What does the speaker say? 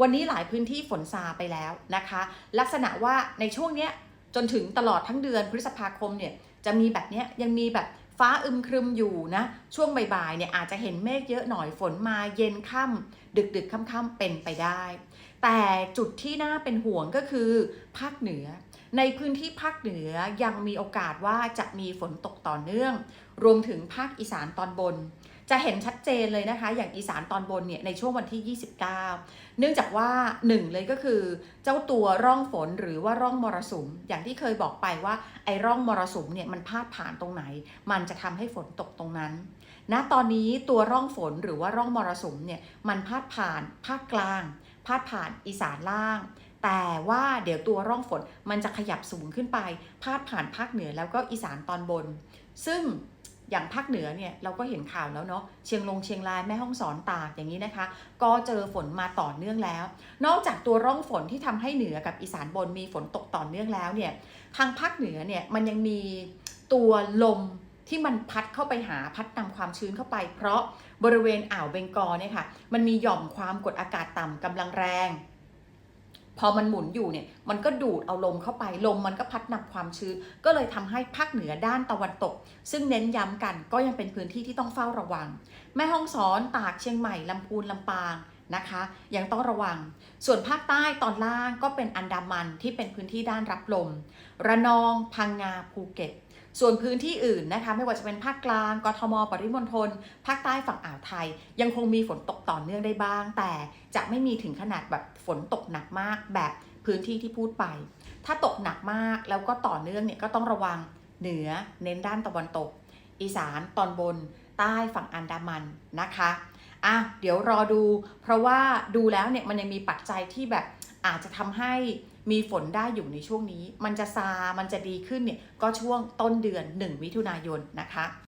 วันนี้หลายพื้นที่ฝนซาไปแล้วนะคะ ลักษณะว่าในช่วงเนี้ยจนถึงตลอดทั้งเดือนพฤษภาคมเนี่ยจะมีแบบเนี้ยยังมีแบบฟ้าอึมครึมอยู่นะ ช่วงบ่ายๆเนี่ยอาจจะเห็นเมฆเยอะหน่อยฝนมาเย็นค่ำดึกดึกๆค่ำๆเป็นไปได้ แต่จุดที่น่าเป็นห่วงก็คือภาคเหนือ ในพื้นที่ภาคเหนือยังมีโอกาสว่าจะมีฝนตกต่อเนื่อง รวมถึงภาคอีสานตอนบน จะเห็นชัดเจนเลยนะคะ อย่างอีสานตอนบนเนี่ยในช่วงวันที่ 29 เนื่องจากว่าหนึ่งเลยก็คือ เจ้าตัวร่องฝนหรือว่าร่องมรสุม อย่างที่เคยบอกไปว่าไอ้ร่องมรสุมเนี่ยมันพาดผ่านตรงไหน มันจะทำให้ฝนตกตรงนั้นณตอนนี้ตัวร่องฝนหรือว่าร่องมรสุมเนี่ยมันพาดผ่านภาคกลาง พาดผ่านอีสานล่าง แต่ว่าเดี๋ยวตัวร่องฝนมันจะขยับสูงขึ้นไป พาดผ่านภาคเหนือแล้วก็อีสานตอนบน ซึ่ง อย่างภาคเหนือเนี่ยเราก็เห็นข่าวแล้วเนาะเชียงลงเชียงรายแม่ฮ่องสอนตากอย่างนี้นะคะ ก็เจอฝนมาต่อเนื่องแล้ว นอกจากตัวร่องฝนที่ทำให้เหนือกับอีสานบนมีฝนตกต่อเนื่องแล้วเนี่ยทางภาคเหนือเนี่ยมันยังมีตัวลมที่มันพัดเข้าไปหาพัดนำความชื้นเข้าไป เพราะบริเวณอ่าวเบงกอเนี่ยค่ะมันมีหย่อมความกดอากาศต่ำกำลังแรง พอมันหมุนอยู่เนี่ยมันก็ดูดเอาลมเข้าไปลมมันก็พัดนำความชื้น ก็เลยทำให้ภาคเหนือด้านตะวันตก ซึ่งเน้นย้ำกันก็ยังเป็นพื้นที่ที่ต้องเฝ้าระวัง แม่ฮ่องสอนตากเชียงใหม่ลำพูนลำปางนะคะยังต้องระวัง ส่วนภาคใต้ตอนล่างก็เป็นอันดามันที่เป็นพื้นที่ด้านรับลม ระนอง พังงาภูเก็ต ส่วนพื้นที่อื่นนะคะไม่ว่าจะเป็นภาคกลางกทม ปริมณฑลภาคใต้ฝั่งอ่าวไทย ยังคงมีฝนตกต่อเนื่องได้บ้าง แต่จะไม่มีถึงขนาดแบบฝนตกหนักมากแบบพื้นที่ที่พูดไป ถ้าตกหนักมากแล้วก็ต่อเนื่องเนี่ยก็ต้องระวังเหนือเน้นด้านตะวันตก อีสานตอนบน ใต้ฝั่งอันดามันนะคะอะเดี๋ยวรอดู เพราะว่าดูแล้วเนี่ยมันยังมีปัจจัยที่แบบ อาจจะทำให้มีฝนได้อยู่ในช่วงนี้ มันจะซา มันจะดีขึ้นเนี่ยก็ช่วงต้นเดือน 1 มิถุนายนนะคะ